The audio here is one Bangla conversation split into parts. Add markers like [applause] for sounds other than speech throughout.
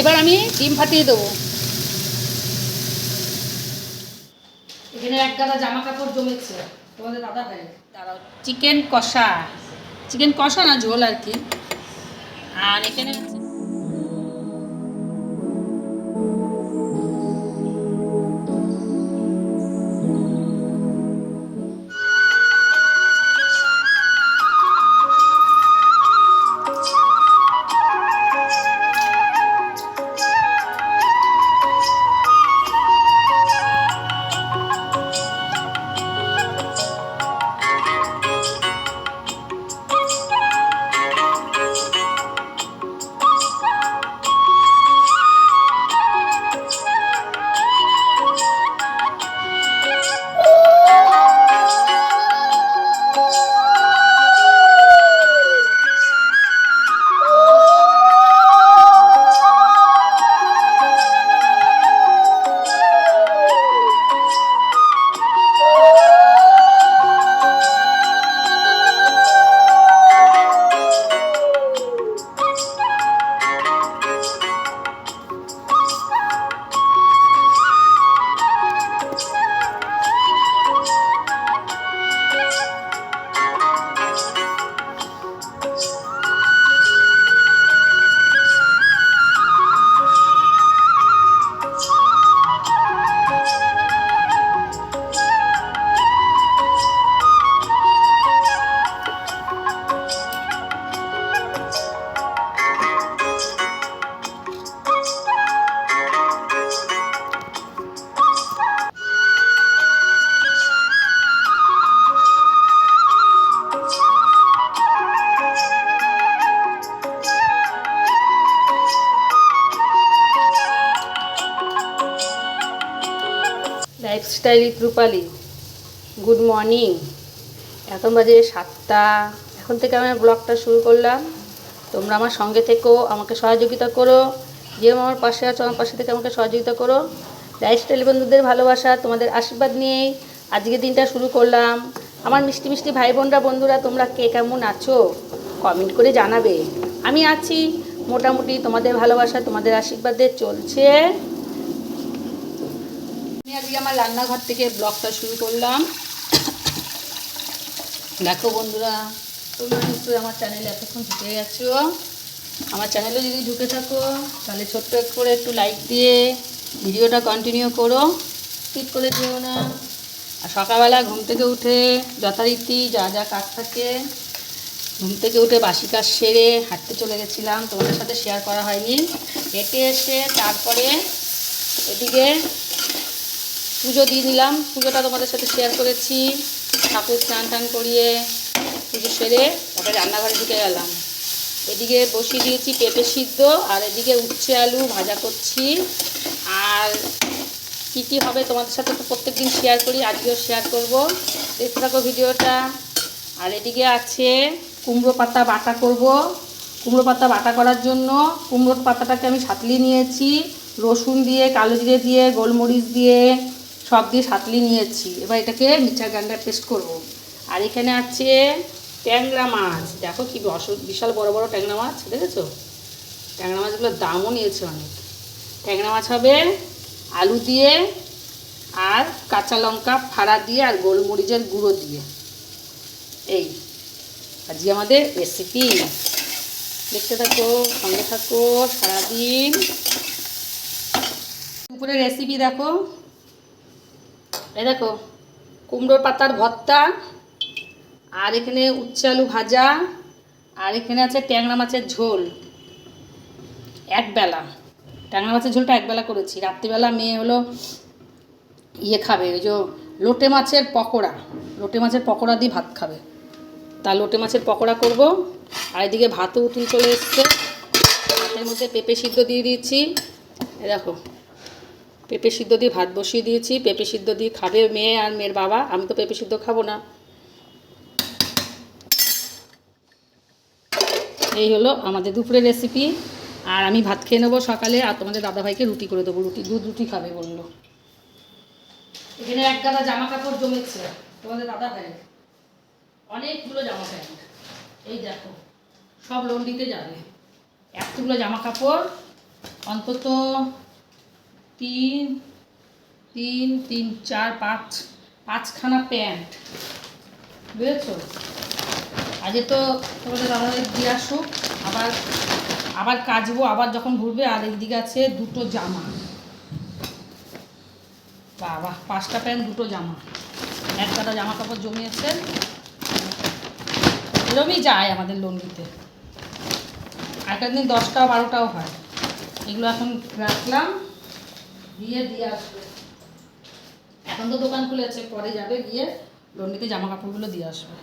এবার আমি ডিম ফাটিয়ে দেবো। এখানে এক গাদা জামা কাপড় জমেছে। তোমাদের দাদা ভাই দাঁড়াও চিকেন কষা। চিকেন কষা না ঝোল আর কি। আর এখানে লাইফস্টাইল রূপালি। Good morning. এখন বাজে সাতটা। এখন থেকে আমি ব্লগটা শুরু করলাম। তোমরা আমার সঙ্গে থেকো, আমাকে সহযোগিতা করো। যে আমার পাশে আছো, আমার পাশে থেকে আমাকে সহযোগিতা করো। লাইফস্টাইল বন্ধুদের ভালোবাসা, তোমাদের আশীর্বাদ নিয়েই আজকে দিনটা শুরু করলাম। আমার মিষ্টি মিষ্টি ভাই বোনরা বন্ধুরা, তোমরা কে কেমন আছো? কমেন্ট করে জানাবে। আমি আছি। মোটামুটি তোমাদের ভালোবাসা, তোমাদের আশীর্বাদে চলছে। আমি আজকে আমার রান্নাঘর থেকে ব্লগটা শুরু করলাম। দেখো বন্ধুরা, তোমরা নিশ্চয়ই আমার চ্যানেলে এতক্ষণ ঢুকে গেছো। আমার চ্যানেলে যদি ঢুকে থাকো, তাহলে ছোট্ট করে একটু লাইক দিয়ে ভিডিওটা কন্টিনিউ করো। স্কিপ করে দিও না। আর সকালবেলা ঘুম থেকে উঠে যথারীতি যা যা কাজ থাকে, ঘুম থেকে উঠে বাসি কাজ সেরে হাঁটতে চলে গেছিলাম। তোমাদের সাথে শেয়ার করা হয়নি। হেঁটে এসে তারপরে এদিকে পুজো দিয়ে নিলাম। পুজোটা তোমাদের সাথে শেয়ার করেছি। ঠাকুর স্নান টান করিয়ে পুজো সেরে তারপরে রান্নাঘরে ঢুকে গেলাম। এদিকে বসিয়ে দিয়েছি পেঁপে সিদ্ধ, আর এদিকে উচ্ছে আলু ভাজা করছি। আর কী কী হবে তোমাদের সাথে তো প্রত্যেক দিন শেয়ার করি, আজকেও শেয়ার করব। দেখতে থাকো ভিডিওটা। আর এদিকে আছে কুমড়ো পাতা বাটা করব। কুমড়ো পাতা বাটা করার জন্য কুমড়োর পাতাটাকে আমি সাতলিয়ে নিয়েছি। রসুন দিয়ে, কালো জিরে দিয়ে, গোলমরিচ দিয়ে সব দিয়ে সাতলি নিয়েছি এবার এটাকে মিক্সার গ্রাইন্ডার পেস্ট করব। আর এখানে আছে ট্যাংরা মাছ। দেখো কি বিশাল বড় বড় ট্যাংরা মাছ, দেখেছ? ট্যাংরা মাছগুলোর দামও নিয়েছে অনেক। ট্যাংরা মাছ হবে আলু দিয়ে আর কাঁচা লঙ্কা ফাড়া দিয়ে আর গোলমরিচের গুঁড়ো দিয়ে। এই, আজকে আমাদের রেসিপি দেখতে থাকো, সঙ্গে থাকো, সারাদিন। দুপুরের রেসিপি দেখো। এই দেখো, কুমড়োর পাতার ভর্তা, আর এখানে উচ্ছে আলু ভাজা, আর এখানে আছে ট্যাংরা মাছের ঝোল। একবেলা। ট্যাংরা মাছের ঝোলটা একবেলা করেছি। রাত্রিবেলা মেয়ে হলো ইয়ে খাবে, ওই যে লোটে মাছের পকোড়া। লোটে মাছের পকোড়া দিয়ে ভাত খাবে। তা লোটে মাছের পকোড়া করব। আর এদিকে ভাতও উঠুন চলে এসছে। ভাতের মধ্যে পেঁপে সিদ্ধ দিয়ে দিয়েছি। দেখো পেঁপে সিদ্ধ দিয়ে ভাত বসিয়ে দিয়েছি, পেঁপে সিদ্ধ দিয়ে খাবে মেয়ে আর মেয়ের বাবা, আমি তো পেঁপে সিদ্ধ খাব না। এই হলো আমাদের দুপুরের রেসিপি আর আমি ভাত খেয়ে নেব সকালে, আর তোমাদের দাদাভাইকে রুটি করে দেবো, রুটি দুধ রুটি খাবে বলল। এখানে এক গাদা জামা কাপড় জমেছে, তোমাদের দাদা ভাই অনেকগুলো জামা প্যান্ট এই দেখো, সব লন্ডিতে যাবে। এতগুলো জামা কাপড় অন্তত তিন তিন তিন, চার, পাঁচ, পাঁচখানা প্যান্ট। বুঝেছ? আজকে তো তোমাদের দাদাদের দিয়ে আসুক, আবার আবার কাচবো, আবার যখন ঘুরবে, আর একদিকে আছে দুটো জামা। বাবা, পাঁচটা প্যান্ট, দুটো জামা। এক কাটা জামা কাপড় জমিয়েছে। এরমই যায় আমাদের লন্ডিতে। আগের দিন দশটা বারোটাও হয়। এগুলো এখন রাখলাম। দিয়ে দিয়ে আসবে। এখন তো দোকান খুলেছে, পরে যাবে গিয়ে লন্ডিতে জামা কাপড়গুলো দিয়ে আসবে।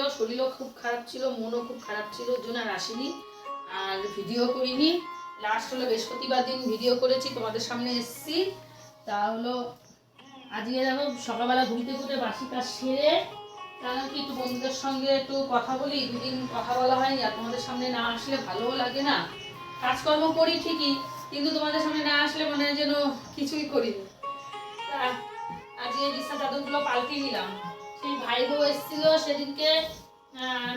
ছিল, শরীরও খুব খারাপ ছিল, মনও খুব খারাপ ছিল ওর আর আসিনি। আর ভিডিও করিনি। লাস্ট হলো বৃহস্পতিবার দিন ভিডিও করেছি, তোমাদের সামনে এসেছি। তা হলো, আজকে যাব সকালবেলা ঘুরতে ঘুরতে বাসি কাজ সেরে কারণ কি একটু বন্ধুদের সঙ্গে একটু কথা বলি, দুদিন কথা বলা হয়নি, আর তোমাদের সামনে না আসলে ভালোও লাগে না। কাজকর্ম করি ঠিকই, কিন্তু তোমাদের সামনে না আসলে মনে হয় যেন কিছুই করিনি। আজকে বিছনা চাদরগুলো পাল্টে নিলাম। সেই ভাই বউ এসেছিল সেদিনকে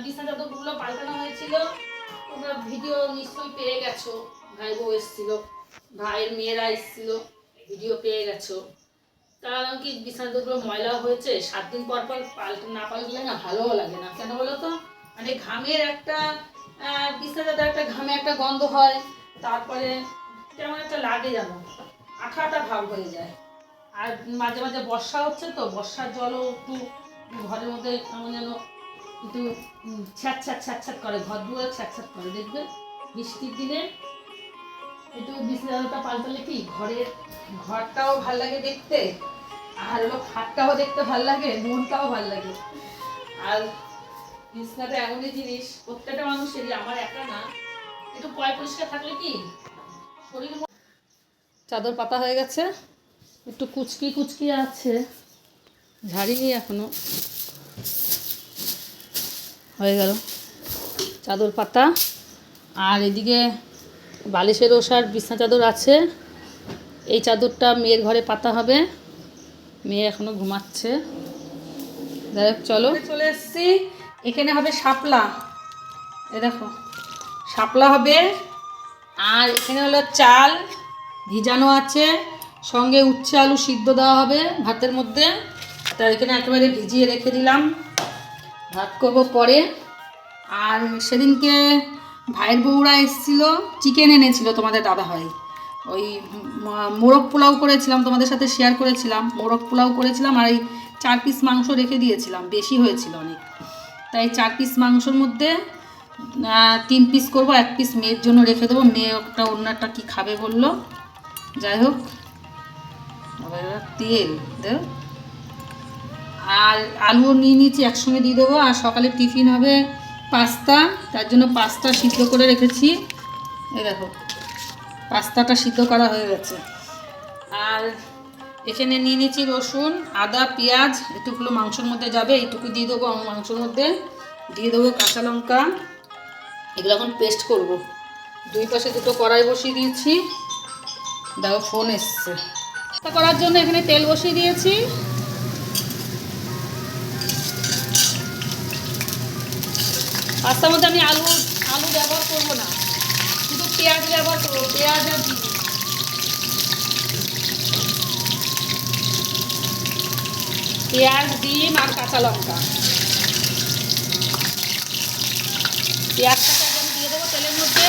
বিছনা চাদরগুলো পাল্টানো হয়েছিল। তোমরা ভিডিও নিশ্চয়ই পেয়ে গেছো। ভাই বউ এসেছিল ভাইয়ের মেয়েরা এসেছিল ভিডিও পেয়ে গেছো। কারণ কি বিছানা চাদরগুলো ময়লা হয়েছে? সাত দিন পর পর পাল্টে না পাল্টলে না ভালোও লাগে না। কেন বলো তো? মানে ঘামের একটা আহ, বিছানা চাদর একটা ঘামে একটা গন্ধ হয় তারপরে কেমন একটা লাগে যেন আঠা আঠা ভাব হয়ে যায়। আর মাঝে মাঝে বর্ষা হচ্ছে তো বর্ষার জলও একটু ঘরের মধ্যে কেমন যেন একটু উম, ছ্যাঁত ছ্যাঁত ছ্যাঁত ছ্যাঁত করে ঘর দুয়ারে ছ্যাঁত ছ্যাঁত করে দেখবে? বৃষ্টির দিনে একটু বিছানাটা পাল্টালে কি ঘরের ঘরটাও ভালো লাগে দেখতে আর হলো খাটটাও দেখতে ভালো লাগে মনটাও ভালো লাগে। আর বিছনাটা এমনই জিনিস প্রত্যেকটা মানুষেরই আমার একা না। একটু পয় পরিষ্কার থাকলে কি শরীর চাদর পাতা হয়ে গেছে একটু কুচকি কুচকি আছে। ঝাড়িনি এখনও। হয়ে গেল। চাদর পাতা। আর এদিকে বালিশের ওষার, বিছনা চাদর আছে। এই চাদরটা মেয়ের ঘরে পাতা হবে। মেয়ে এখনও ঘুমাচ্ছে। যাই হোক, চলো। চলে এসেছি। এখানে হবে শাপলা। এ দেখো, শাপলা হবে। আর এখানে হলো চাল। ভিজানো আছে। সঙ্গে উচ্ছে আলু সিদ্ধ দেওয়া হবে ভাতের মধ্যে। তার এখানে একেবারে ভিজিয়ে রেখে দিলাম। ভাত করব পরে। আর সেদিনকে ভাইয়ের বউরা এসেছিল চিকেন এনেছিল তোমাদের দাদা হয় ওই মোরগ পোলাও করেছিলাম, তোমাদের সাথে শেয়ার করেছিলাম। মোরগ পোলাও করেছিলাম আর এই চার পিস মাংস রেখে দিয়েছিলাম, বেশি হয়েছিল অনেক। তাই চার পিস মাংসর মধ্যে তিন পিস করব, এক পিস মেয়ের জন্য রেখে দেবো। মেয়ে একটা অন্য একটা কী খাবে বলল? যাই হোক। তেল দেব আর আলুও নিয়ে নিয়েছি, একসঙ্গে দিয়ে দেবো। আর সকালে টিফিন হবে পাস্তা, তার জন্য পাস্তা সিদ্ধ করে রেখেছি। এই দেখো, পাস্তাটা সিদ্ধ করা হয়ে গেছে। আর এখানে নিয়ে নিয়েছি রসুন, আদা, পেঁয়াজ, এটুকুলো মাংসর মধ্যে যাবে, এইটুকু দিয়ে দেবো আমার মাংসর মধ্যে। দিয়ে দেবো কাঁচা লঙ্কা, এগুলো এখন পেস্ট করব। দুই পাশে দুটো কড়াই বসিয়ে দিয়েছি। দেখো ফোন এসছে। করার জন্য এখানে তেল বসিয়ে দিয়েছি। পাস্তার মধ্যে আমি আলু আলু ব্যবহার করব না। শুধু পেঁয়াজ ব্যবহার করব, পেঁয়াজ আর পেঁয়াজ, ডিম আর কাঁচা লঙ্কা। পেঁয়াজটাকে একদম দিয়ে দেবো তেলের মধ্যে।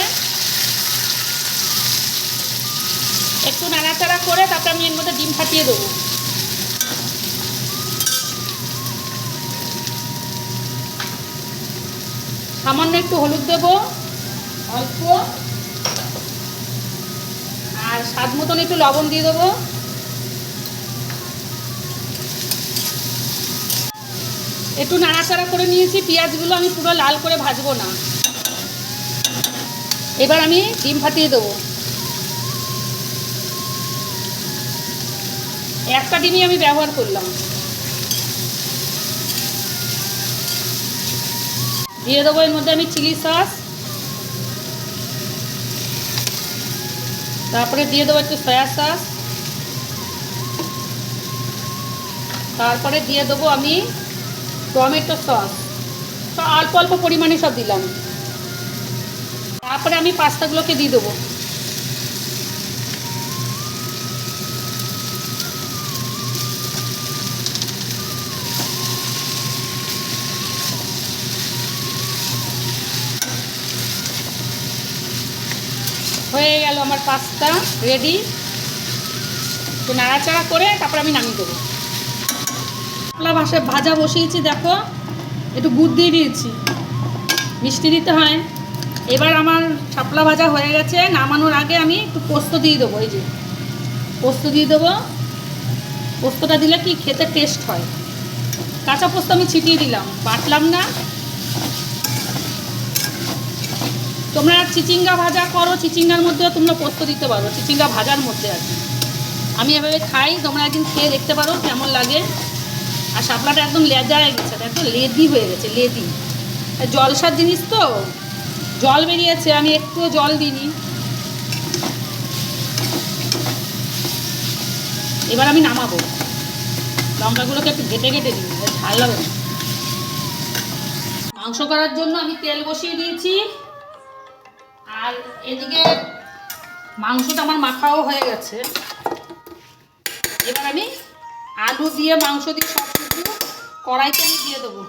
একটু নাড়াচাড়া করে তারপরে আমি এর মধ্যে ডিম ফাটিয়ে দেবো। সামান্য একটু হলুদ দেবো, অল্প। আর স্বাদ মতন একটু লবণ দিয়ে দেবো। একটু নাড়াচাড়া করে নিয়েছি, পেঁয়াজগুলো আমি পুরো লাল করে ভাজবো না। এবার আমি ডিম ফাটিয়ে দেবো। একটা ডিমই আমি ব্যবহার করলাম। দিয়ে দেবো এর মধ্যে আমি চিলি সস। তারপরে দিয়ে দেবো একটু সয়া সস তারপরে দিয়ে দেবো আমি টমেটো সস। অল্প অল্প পরিমাণে সব দিলাম। তারপরে আমি পাস্তাগুলোকে দিয়ে দেবো। হয়ে গেল আমার পাস্তা রেডি তো নাড়াচাড়া করে তারপর আমি নামিয়ে দেবো। শাপলা ভাষা ভাজা বসিয়েছি, দেখো। একটু গুড় দিয়ে দিয়েছি। মিষ্টি দিতে হয়। এবার আমার শাপলা ভাজা হয়ে গেছে। নামানোর আগে আমি একটু পোস্ত দিয়ে দেবো, এই যে। পোস্ত দিয়ে দেবো। পোস্তটা দিলে কি খেতে টেস্ট হয়? কাঁচা পোস্ত আমি ছিটিয়ে দিলাম। বাটলাম না। তোমরা চিচিঙ্গা ভাজা করো, চিচিঙ্গার মধ্যেও তোমরা পোস্ত দিতে পারো, চিচিঙ্গা ভাজার মধ্যে আর আমি এভাবে খাই, তোমরা একদিন খেয়ে দেখতে পারো কেমন লাগে। আর শাপলাটা একদম লেজা হয়ে গেছে একদম লেদি হয়ে গেছে, লেদি। জলসার জিনিস তো, জল বেরিয়েছে, আমি একটু জল দিইনি। এবার আমি নামাবো। লঙ্কাগুলোকে একটু ঘেটে ঘেটে দিই ঝাল লাগে মাংস করার জন্য আমি তেল বসিয়ে দিয়েছি। আর এদিকে মাংসটা আমার মাখাও হয়ে গেছে। এবার আমি আলু দিয়ে মাংস দিয়ে সব কিছু কড়াইতে আমি দিয়ে দেবো।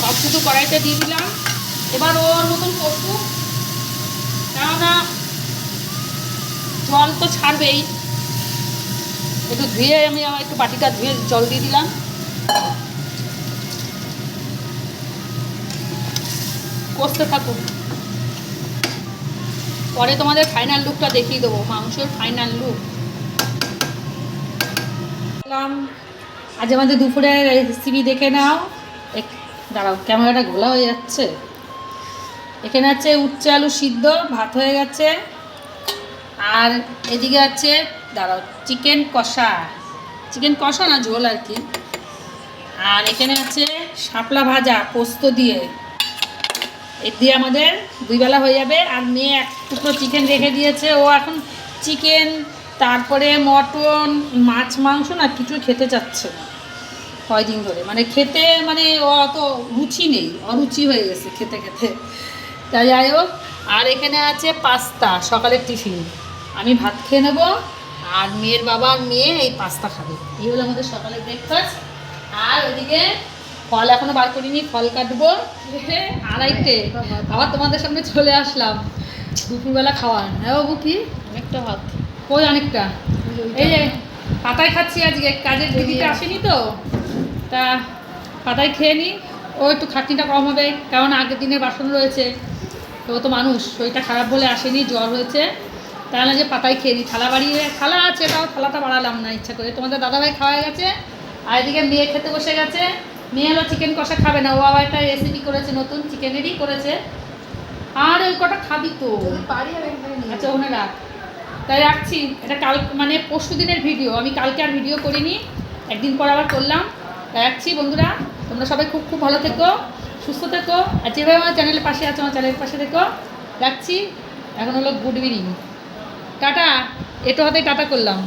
সব কিছু কড়াইতে দিয়ে দিলাম। এবার ওর মতন করব। জল তো ছাড়বেই। একটু ধুয়ে আমি আমার একটু বাটিটা ধুয়ে জল দিয়ে দিলাম। কষতে থাকুক পরে তোমাদের ফাইনাল লুকটা দেখিয়ে দেবো, মাংসের ফাইনাল লুক আজ আমাদের দুপুরের রেসিপি দেখে নাও। দাঁড়াও, ক্যামেরাটা ঘোলা হয়ে যাচ্ছে। এখানে আছে উচ্চে আলু সিদ্ধ, ভাত হয়ে গেছে। আর এদিকে আছে, দাঁড়াও চিকেন কষা। চিকেন কষা না, ঝোল আর কি। আর এখানে আছে শাপলা ভাজা, পোস্ত দিয়ে। এর দিয়ে আমাদের দুই বেলা হয়ে যাবে। আর মেয়ে এক টুকরো চিকেন রেখে দিয়েছে। ও এখন চিকেন তারপরে মটন, মাছ, মাংস না কিছু খেতে চাচ্ছে কয়দিন ধরে। মানে খেতে মানে ও অত রুচি নেই। অরুচি হয়ে গেছে খেতে খেতে। তাই যাই হোক, আর এখানে আছে পাস্তা, সকালের টিফিন। আমি ভাত খেয়ে নেব আর মেয়ের বাবা আর মেয়ে এই পাস্তা খাবে। এই হলো আমাদের সকালের ব্রেকফাস্ট আর ওইদিকে ফল এখনও বার করিনি ফল কাটবো। [laughs] আড়াইটে। আবার তোমাদের সামনে চলে আসলাম। দুপুরবেলা খাওয়ার। হ্যাঁ বাবু কি? অনেকটা ভাত। ওই অনেকটা? এই যে পাতায় খাচ্ছি আজকে কাজের দিদিতে আসেনি তো? তা পাতায় খেয়ে নিই ও একটু খাটনিটা কম হবে কারণ আগের দিনের বাসন রয়েছে। তো ও তো মানুষ শরীরটা খারাপ বলে আসেনি জ্বর হয়েছে। তাহলে যে পাতায় খেয়ে দিই থালা বাড়িয়ে থালা আছে তাও থালাটা বাড়ালাম না ইচ্ছা করে। তোমাদের দাদাভাই খাওয়া গেছে আর এদিকে মেয়ে খেতে বসে গেছে। মেয়ে হলো চিকেন কষা খাবে না ও আবার একটা রেসিপি করেছে নতুন চিকেনেরই করেছে। আর ওই কটা খাবি তো? আচ্ছা ওখানে রাখ। তাই রাখছি। এটা কাল মানে পরশু দিনের ভিডিও আমি কালকে আর ভিডিও করিনি একদিন পর আবার করলাম। তাই রাখছি বন্ধুরা। তোমরা সবাই খুব খুব ভালো থেকো সুস্থ থেকো। আর যেভাবে আমার চ্যানেলের পাশে আছো আমার চ্যানেলের পাশে থেকো। রাখছি। এখন হলো গুড ইভিনিং টাটা এটো হাতে টাটা করলাম।